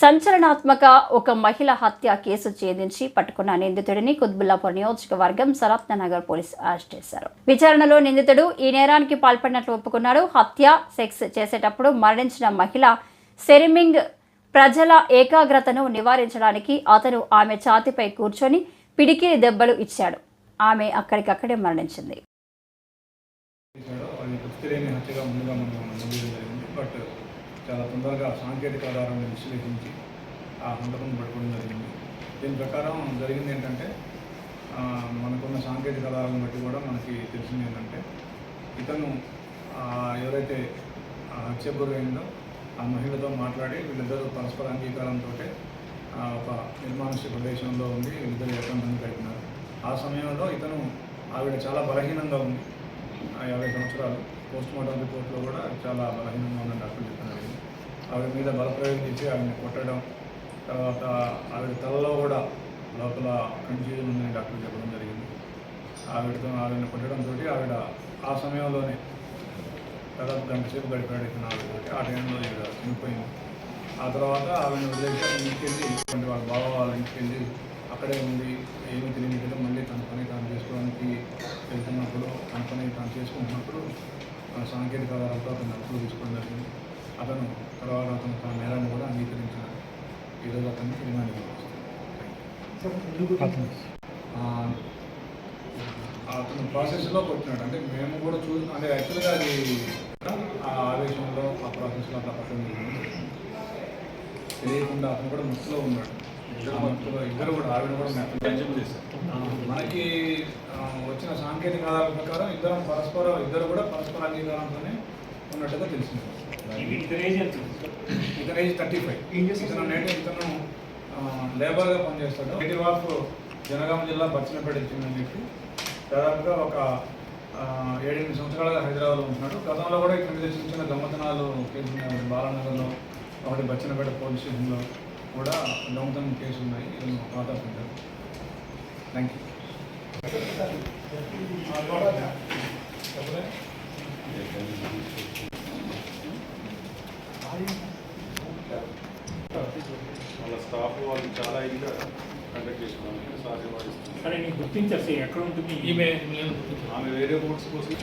సంచలనాత్మక ఒక మహిళ హత్య కేసు ఛేదించి పట్టుకున్న నిందితుడిని కుత్బుల్లాపూర్ నియోజకవర్గం సరత్న నగర్ పోలీసు అరెస్ట్ చేశారు. విచారణలో నిందితుడు ఈ నేరానికి పాల్పడినట్లు ఒప్పుకున్నాడు హత్య సెక్స్ చేసేటప్పుడు మరణించిన మహిళ సెరిమింగ్ ప్రజల ఏకాగ్రతను నివారించడానికి అతను ఆమె ఛాతిపై కూర్చొని పిడికిలి దెబ్బలు ఇచ్చాడు. ఆమె అక్కడికక్కడే మరణించింది. బట్ చాలా తొందరగా సాంకేతిక ఆధారాన్ని విశ్లేషించి ఆ సందర్భం పట్టుకోవడం జరిగింది. దీని ప్రకారం జరిగింది ఏంటంటే మనకున్న సాంకేతిక ఆధారాలను బట్టి కూడా మనకి తెలిసింది ఏంటంటే ఇతను ఎవరైతే హత్య గురైందో ఆ మహిళతో మాట్లాడి వీళ్ళిద్దరూ పరస్పర అంగీకారంతో ఒక నిర్మానుష ప్రదేశంలో ఉండి వీళ్ళిద్దరు ఏకాంతాన్ని గడిపినారు. ఆ సమయంలో ఇతను ఆవిడ చాలా బలహీనంగా ఉంది యాభై సంవత్సరాలు. పోస్ట్ మార్టం రిపోర్ట్లో కూడా చాలా బలహీనంగా ఉన్న డాక్టర్ చెప్పినారు ఆవిడ మీద బలప్రయోగం చేసి ఆవిడని కొట్టడం తర్వాత ఆవిడ తలలో కూడా లోపల కన్ఫ్యూజన్ ఉందని డాక్టర్ చెప్పడం జరిగింది. ఆవిడతో ఆవిడని కొట్టడంతో ఆవిడ ఆ సమయంలోనే తర్వాత గంట సేపు గడిపాడు ఆవిడతోటి ఆ టైంలో ఇక చనిపోయింది. ఆ తర్వాత ఆవిడని వదిలేసి ఇంటికెళ్ళి వాళ్ళ బావ వాళ్ళ ఇంటికెళ్ళి అక్కడే ఉంది ఏమీ తెలియదు మళ్ళీ తన పని తాను చేసుకోవడానికి వెళ్తున్నప్పుడు తన పని తాను చేసుకుంటున్నప్పుడు సాంకేతిక ఆధారాలతో అతను అప్పులు తీసుకోవడం జరిగింది. అతను తర్వాత అతను తన నేరాన్ని కూడా అంగీకరించాడు ఈరోజు అతన్ని రిమాండ్ ఆ, అతను ప్రాసెస్లో కొట్టినాడు. అంటే మేము కూడా చూ అంటే యాక్చువల్గా అది ఆ ఆవేశంలో ఆ ప్రాసెస్లో అట్లా పట్టడం తెలియకుండా అతను కూడా మత్తులో ఉన్నాడు. ఇద్దరు కూడా ఆవిడ కూడా మెత్తలో ఆ, మనకి వచ్చిన సాంకేతిక ఆధారాల ప్రకారం ఇద్దరం పరస్పరం ఇద్దరు కూడా పరస్పర అంగీకారంతోనే ఉన్నట్టుగా తెలిసింది. ఇతను ఏజ్ థర్టీ ఫైవ్. ఇతను నేటి ఇతను లేబర్గా పనిచేస్తాడు. నేటివ్ ఆఫ్ జనగామ జిల్లా బచ్చినపేట చెందిన వ్యక్తి దాదాపుగా ఒక ఏడెనిమిది సంవత్సరాలుగా హైదరాబాద్లో ఉంటున్నాడు. గతంలో కూడా ఇక్కడ మీద చిన్న చిన్న ఒకటి బాలానగర్లో ఒకటి బచ్చినపేట పోలీస్ స్టేషన్లో. కూడా దొంగతనం కేసు ఉన్నాయి. ఇది పాత ఉంటారు థ్యాంక్ యూ వాళ్ళ స్టాఫ్ వాళ్ళు చాలా ఇదిగా కండక్ట్ చేసుకోవడానికి సాధ్యపడిస్తుంది సరే నీకు గుర్తించేసి ఎక్కడ ఉంటుంది? ఈమె ఆమె వేరే బోర్డ్స్ కోసం?